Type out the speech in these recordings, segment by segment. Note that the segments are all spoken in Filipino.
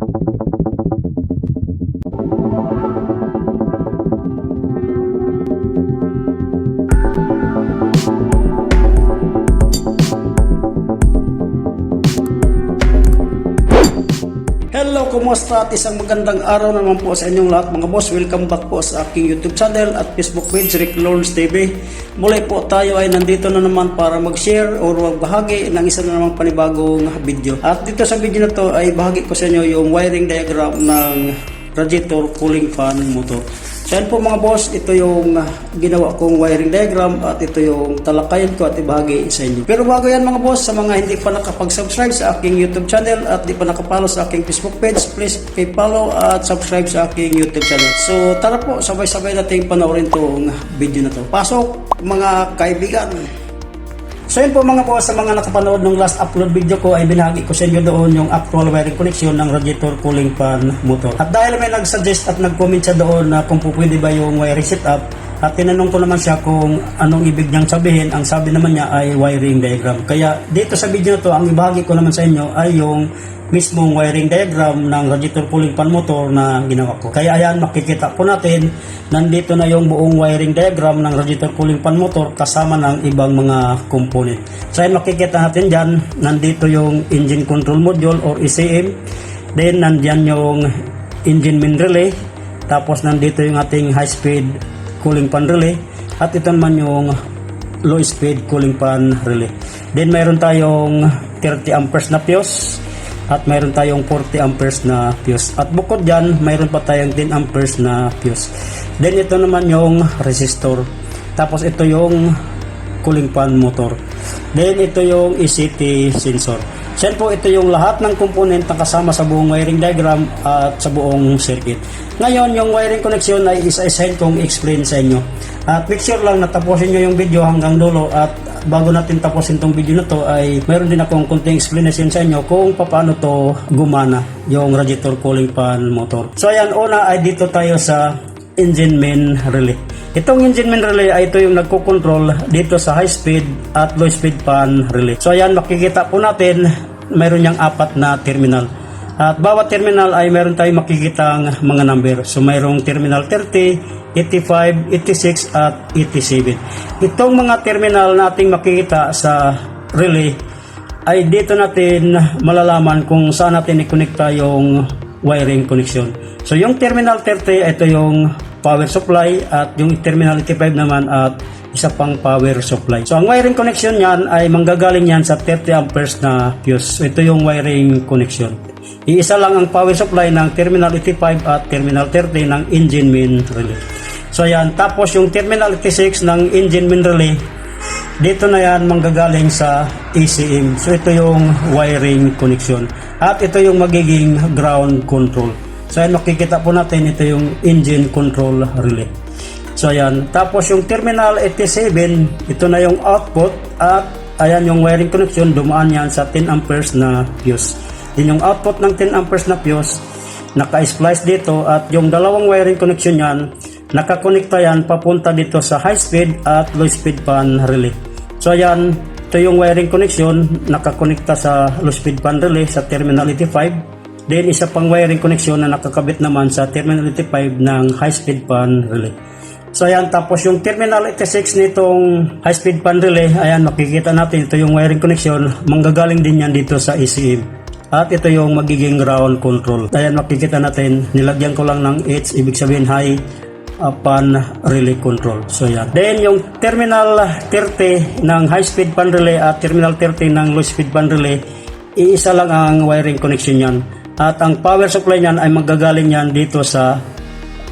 Thank you. Hello, kumusta at isang magandang araw naman po sa inyong lahat mga boss. Welcome back po sa aking YouTube channel at Facebook page, Rick Lawrence TV. Muli po tayo ay nandito na naman para mag-share o magbahagi ng isa na namang panibagong video. At dito sa video na to ay bahagi ko sa inyo yung wiring diagram ng radiator cooling fan motor. So yan po mga boss, ito yung ah, ginawa kong wiring diagram at ito yung talakayan ko at ibahagi sa inyo. Pero bago yan mga boss, sa mga hindi pa nakapag-subscribe sa aking YouTube channel at di pa nakapalo sa aking Facebook page, please i-follow at subscribe sa aking YouTube channel. So tara po, sabay-sabay nating panoorin tong video na to. Pasok mga kaibigan! So yun po mga po sa mga nakapanood ng last upload video ko ay binahagi ko sa inyo doon yung actual wiring connection ng radiator cooling fan motor. At dahil may nag-suggest at nag-comment siya doon na kung po pwede ba yung wiring setup at tinanong ko naman siya kung anong ibig niyang sabihin, ang sabi naman niya ay wiring diagram. Kaya dito sa video na to, ang ibahagi ko naman sa inyo ay yung mismong wiring diagram ng radiator cooling fan motor na ginawa ko. Kaya ayan, makikita po natin, nandito na yung buong wiring diagram ng radiator cooling fan motor kasama ng ibang mga component. So ayan, makikita natin dyan, nandito yung engine control module or ECM. Then, nandyan yung engine main relay. Tapos, nandito yung ating high speed cooling fan relay. At ito naman yung low speed cooling fan relay. Then, mayroon tayong 30 amperes na fuse at mayroon tayong 40 amperes na fuse. At bukod dyan, mayroon pa tayong 10 amperes na fuse. Then ito naman yung resistor. Tapos ito yung cooling fan motor. Then ito yung ECT sensor. Yan po ito yung lahat ng component na kasama sa buong wiring diagram at sa buong circuit. Ngayon yung wiring connection ay isa-isahin kong explain sa inyo. At make lang na tapusin nyo yung video hanggang dulo at bago natin tapusin tong video na to ay mayroon din akong konting explanation sa inyo kung paano to gumana yung radiator cooling fan motor. So ayan, una ay dito tayo sa engine main relay. Itong engine main relay ay ito yung nagko-control dito sa high speed at low speed fan relay. So ayan, makikita po natin mayroon niyang apat na terminal. At bawat terminal ay meron tayong makikitang mga number. So mayroong terminal 30, 85, 86 at 87. Itong mga terminal nating makikita sa relay ay dito natin malalaman kung saan natin i-connecta yung wiring connection. So yung terminal 30 ito yung power supply at yung terminal 85 naman at isa pang power supply. So ang wiring connection niyan ay manggagaling yan sa 30 amperes na fuse. So ito yung wiring connection. Iisa lang ang power supply ng terminal 85 at terminal 30 ng engine main relay. So yan, tapos yung terminal 86 ng engine main relay dito na yan manggagaling sa ECM. So ito yung wiring connection. At ito yung magiging ground control. So ayan makikita po natin ito yung engine control relay. So ayan. Tapos yung terminal 87, ito na yung output at ayan yung wiring connection dumaan yan sa 10 amperes na fuse. Din yung output ng 10 amperes na fuse naka-splice dito at yung dalawang wiring connection yan nakakonekta yan papunta dito sa high speed at low speed fan relay. So ayan, ito yung wiring connection nakakonekta sa low speed fan relay sa terminal 85. Then isa pang wiring connection na nakakabit naman sa terminal 85 ng high speed fan relay. So ayan, tapos yung terminal 86 nitong high speed fan relay, ayan makikita natin ito yung wiring connection, manggagaling din yan dito sa ECM. At ito yung magiging ground control. Ayan makikita natin, nilagyan ko lang ng H, ibig sabihin high uh, fan relay control. So yan. Then yung terminal 30 ng high speed fan relay at terminal 30 ng low speed fan relay, iisa lang ang wiring connection yan. At ang power supply niyan ay magagaling yan dito sa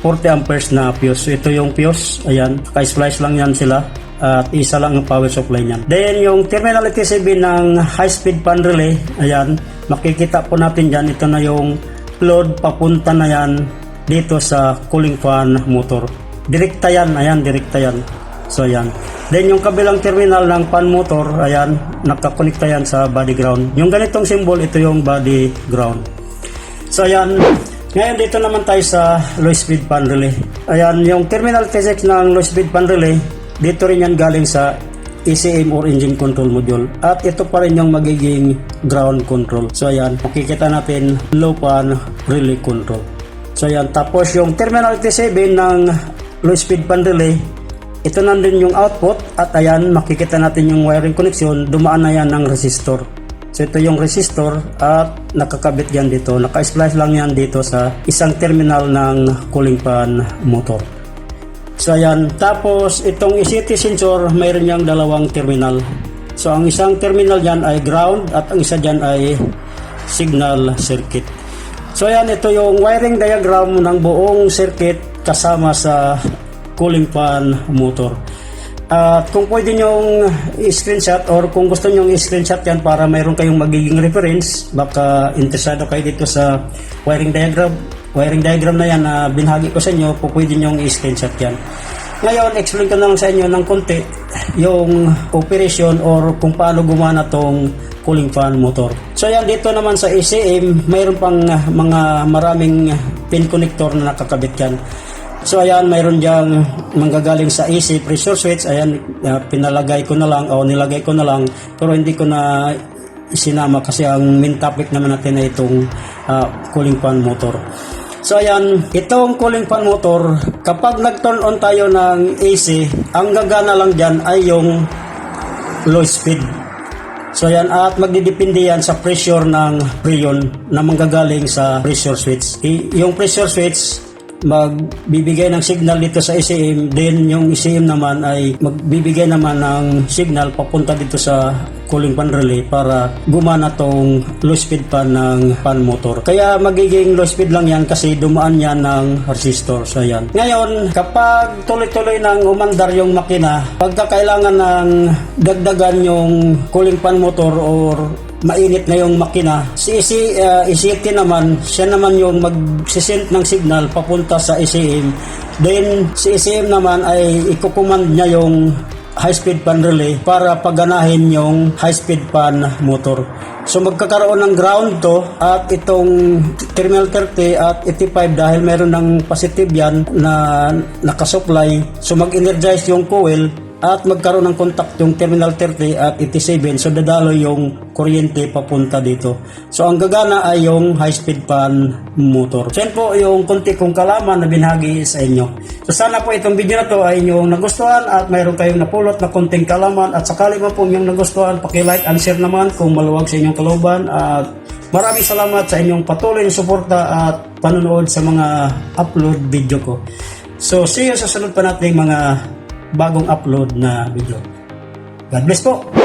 40 amperes na fuse. Ito yung fuse. Ayan, ka-splice lang yan sila. At isa lang ang power supply niyan. Then yung terminal 87 ng high speed fan relay, ayan, makikita po natin dyan, ito na yung load papunta na yan dito sa cooling fan motor. Direkta yan, ayan, direkta yan. So ayan. Then yung kabilang terminal ng fan motor, ayan, nakakonekta yan sa body ground. Yung ganitong symbol, ito yung body ground. So ayan, ngayon dito naman tayo sa low speed fan relay. Ayan, yung terminal T6 ng low speed fan relay, dito rin yan galing sa ECM or engine control module. At ito pa rin yung magiging ground control. So ayan, makikita natin low pan relay control. So ayan, tapos yung terminal T7 ng low speed pan relay, ito nandun yung output at ayan, makikita natin yung wiring connection, dumaan na yan ng resistor. So ito yung resistor at nakakabit yan dito. Naka-splice lang yan dito sa isang terminal ng cooling fan motor. So ayan, tapos itong ECT sensor, mayroon niyang dalawang terminal. So ang isang terminal dyan ay ground at ang isa dyan ay signal circuit. So ayan, ito yung wiring diagram ng buong circuit kasama sa cooling fan motor. At kung pwede nyong i-screenshot or kung gusto nyong i-screenshot yan para mayroon kayong magiging reference, baka interesado kayo dito sa wiring diagram. Wiring diagram na yan na binahagi ko sa inyo, po pwede nyong i-screenshot yan. Ngayon, explain ko na lang sa inyo ng konti yung operation or kung paano gumana tong cooling fan motor. So yan, dito naman sa ECM, mayroon pang uh, mga maraming pin connector na nakakabit yan. So ayan, mayroon diyang manggagaling sa AC pressure switch. Ayan, pinalagay ko na lang o nilagay ko na lang pero hindi ko na isinama kasi ang main topic naman natin ay itong uh, cooling fan motor. So ayan, itong cooling fan motor, kapag nag-turn on tayo ng AC, ang gagana lang dyan ay yung low speed. So yan, at magdidepende yan sa pressure ng preyon na manggagaling sa pressure switch. I- yung pressure switch, magbibigay ng signal dito sa ECM, then yung ECM naman ay magbibigay naman ng signal papunta dito sa cooling fan relay para gumana tong low speed pan ng fan motor. Kaya magiging low speed lang yan kasi dumaan yan ng resistor. So yan. Ngayon, kapag tuloy-tuloy nang umandar yung makina, pagka kailangan ng dagdagan yung cooling fan motor or mainit na yung makina. Si EC, uh, ECT naman, siya naman yung magsisend ng signal papunta sa ECM. Then, si ECM naman ay ikukumand niya yung high-speed fan relay para paganahin yung high-speed fan motor. So magkakaroon ng ground to at itong terminal 30 at 85 dahil meron ng positive yan na nakasupply. So mag-energize yung coil at magkaroon ng contact yung terminal 30 at 87 so dadalo yung kuryente papunta dito. So ang gagana ay yung high speed fan motor. So yan po yung konti kong kalaman na binahagi sa inyo. So sana po itong video na to ay inyong nagustuhan at mayroon kayong napulot na konting kalaman. At sakali man po inyong nagustuhan paki-like and share naman kung maluwag sa inyong kalooban at maraming salamat sa inyong patuloy na suporta at panonood sa mga upload video ko. So see you sa sunod pa nating mga bagong upload na video. God bless po!